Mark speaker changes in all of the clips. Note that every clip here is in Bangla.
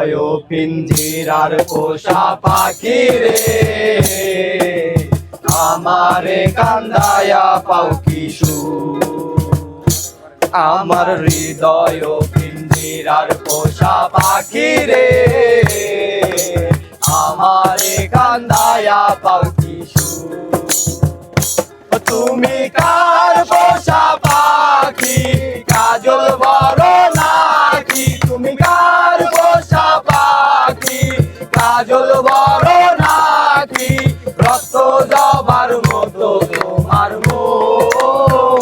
Speaker 1: হৃদয় পিঞ্জিরার পোষা পাখি রে। আমারে কান্দায়া পাও কিশু। আমার হৃদয় পিঞ্জিরার পোষা পাখি রে। আমারে কান্দায়া পাও কিশু। তুমি কাজল বড় নাকি রক্ত জবার মতো তোমার মন।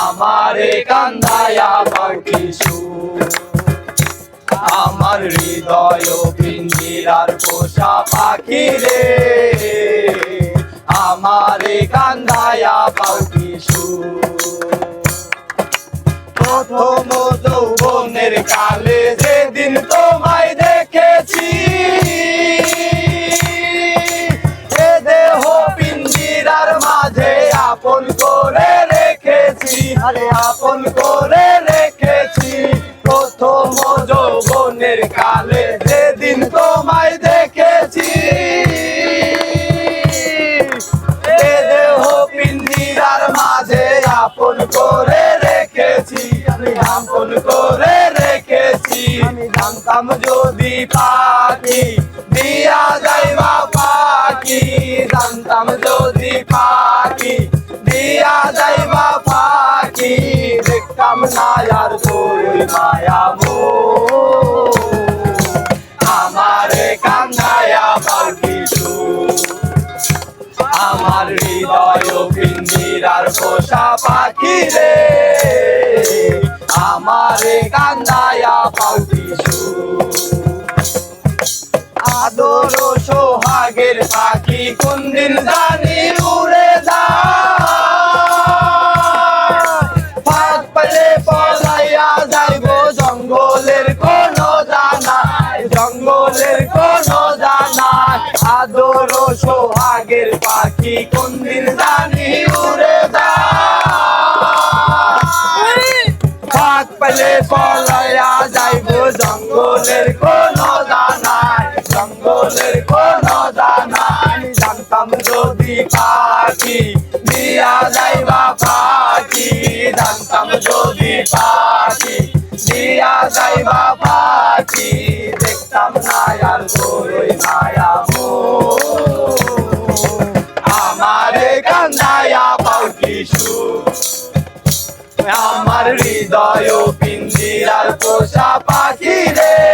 Speaker 1: আমারে কান্দায়া পাখি আমার হৃদয় পিঞ্জিরার পোষা পাখি রে। আমারে কান্দায়া পাখি প্রথম যৌবনের কালে যেদিন তোমায় দেখেছি আপন করে রেখেছি। আরে আপন করে জানতাম যদি পাখি দিয়া যাইবা পাখি জানতাম যদি পাখি দিয়া যাইবা পাখি দেখতাম না আর তোর মায়া মো। আমারে কান্দায়া পাখি আমার হৃদয় পিঞ্জিরার পোষা পাখি রে। আমারে কান্দায়া পাখি আদর সোহাগের পাখি কোন দিন জানি উড়ে যায়। ফাঁক পেলে পলাইয়া যাইব, জঙ্গলের কোন জানায় জঙ্গলের কোন জানায় আদর সোহাগের পাখি কোন দিন জানি পেলে পলাইয়া যাইব, জঙ্গলের কোন জানায় জঙ্গলের কোন জানায় জানতাম যদি পাখি দিয়া যাইবা পাখি। জানতাম যদি পাখি দিয়া যাইবা পাখি। দেখতাম না আর তোরই মায়া আমারে কান্দায়া পাখি সু আমার হৃদয় পিঞ্জিরার পোষা পাখি রে।